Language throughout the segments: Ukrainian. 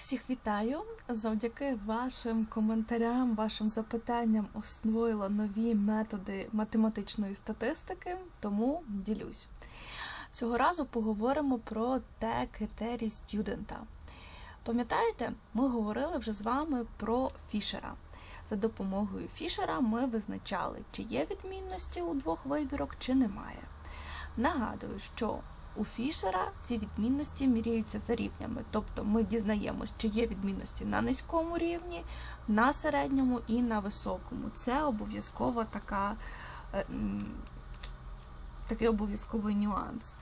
Всіх вітаю! Завдяки вашим коментарям, вашим запитанням освоїла нові методи математичної статистики, тому ділюсь. Цього разу поговоримо про те критерій студента. Пам'ятаєте, ми говорили вже з вами про Фішера. За допомогою Фішера ми визначали, чи є відмінності у двох вибірок, чи немає. Нагадую, що у Фішера ці відмінності міряються за рівнями, тобто ми дізнаємось, чи є відмінності на низькому рівні, на середньому і на високому. Це обов'язкова така, е, такий обов'язковий нюанс.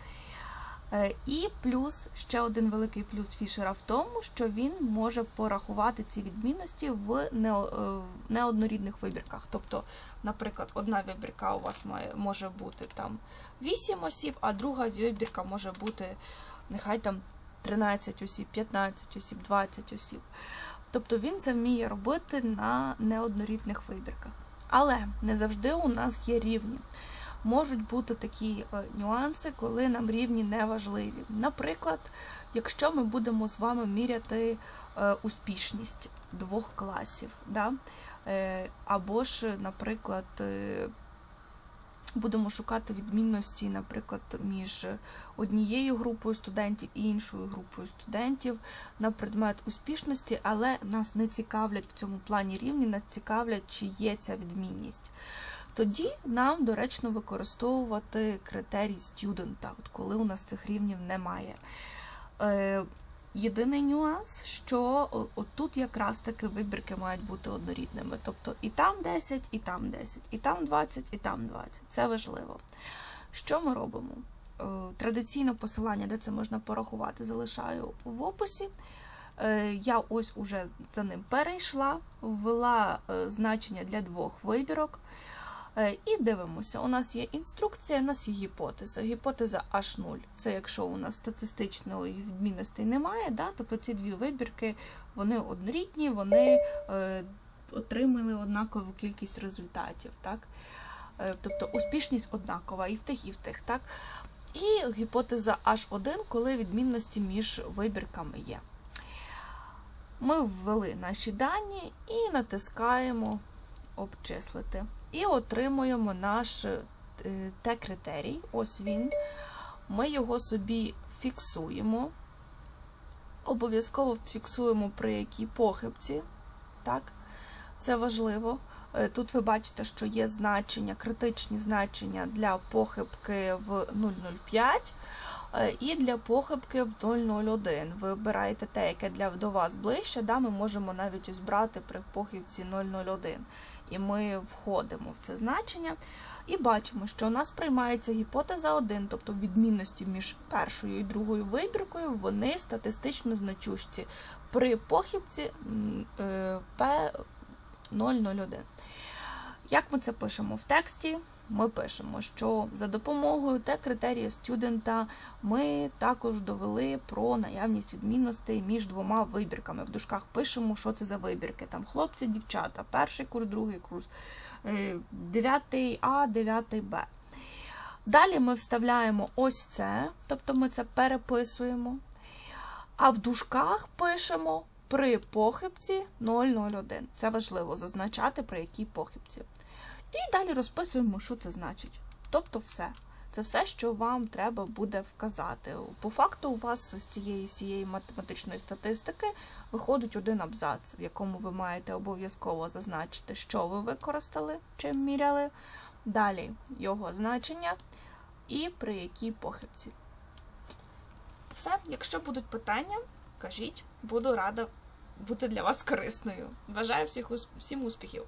Е, І плюс ще один великий плюс Фішера в тому, що він може порахувати ці відмінності в е, неоднорідних вибірках. Тобто, наприклад, одна вибірка у вас має, може бути там 8 осіб, а друга вибірка може бути нехай там 13 осіб, 15 осіб, 20 осіб. Тобто він це вміє робити на неоднорідних вибірках. Але не завжди у нас є рівні можуть бути такі е, нюанси, коли нам рівні не важливі. Наприклад, якщо ми будемо з вами міряти е, успішність двох класів, да? е, або ж, наприклад, будемо шукати відмінності, наприклад, між однією групою студентів і іншою групою студентів на предмет успішності, але нас не цікавлять в цьому плані рівні, нас цікавлять, чи є ця відмінність. Тоді нам доречно використовувати критерій студента, от коли у нас цих рівнів немає. Е, Єдиний нюанс, що отут якраз таки вибірки мають бути однорідними. Тобто і там 10, і там 10, і там 20, і там 20. Це важливо. Що ми робимо? Е, Традиційне посилання, де це можна порахувати, залишаю в описі. Е, Я ось уже за ним перейшла, ввела значення для двох вибірок. Е, І дивимося, у нас є інструкція, у нас є гіпотеза. Гіпотеза H0. Це якщо у нас статистичної відмінностей немає, да, тобто ці дві вибірки вони однорідні, вони е, отримали однакову кількість результатів. Так? Е, тобто успішність однакова і в тих, і в тих. Так? І гіпотеза H1, коли відмінності між вибірками є. Ми ввели наші дані і натискаємо обчислити. І отримуємо наш е, Т-критерій. Ось він. Ми його собі фіксуємо. Обов'язково фіксуємо при якій похибці. Так? Це важливо. Е, Тут ви бачите, що є значення, критичні значення для похибки в 0,05 е, і для похибки в 0,01. Ви обираєте те, яке для до вас ближче. Да? Ми можемо навіть брати при похибці 0,01. І ми входимо в це значення і бачимо, що у нас приймається гіпотеза 1, тобто відмінності між першою і другою вибіркою, вони статистично значущі при похибці е, P001. Як ми це пишемо в тексті? Ми пишемо, що за допомогою те критерія студента ми також довели про наявність відмінностей між двома вибірками. В дужках пишемо, що це за вибірки. Там хлопці, дівчата, перший курс, другий курс, 9 А, 9 Б. Далі ми вставляємо ось це, тобто ми це переписуємо. А в дужках пишемо при похибці 001. Це важливо зазначати, при якій похибці. І далі розписуємо, що це значить. Тобто все. Це все, що вам треба буде вказати. По факту, у вас з цієї всієї математичної статистики виходить один абзац, в якому ви маєте обов'язково зазначити, що ви використали, чим міряли. Далі його значення і при якій похибці. Все, якщо будуть питання, кажіть, буду рада бути для вас корисною. Бажаю всіх, усім успіхів!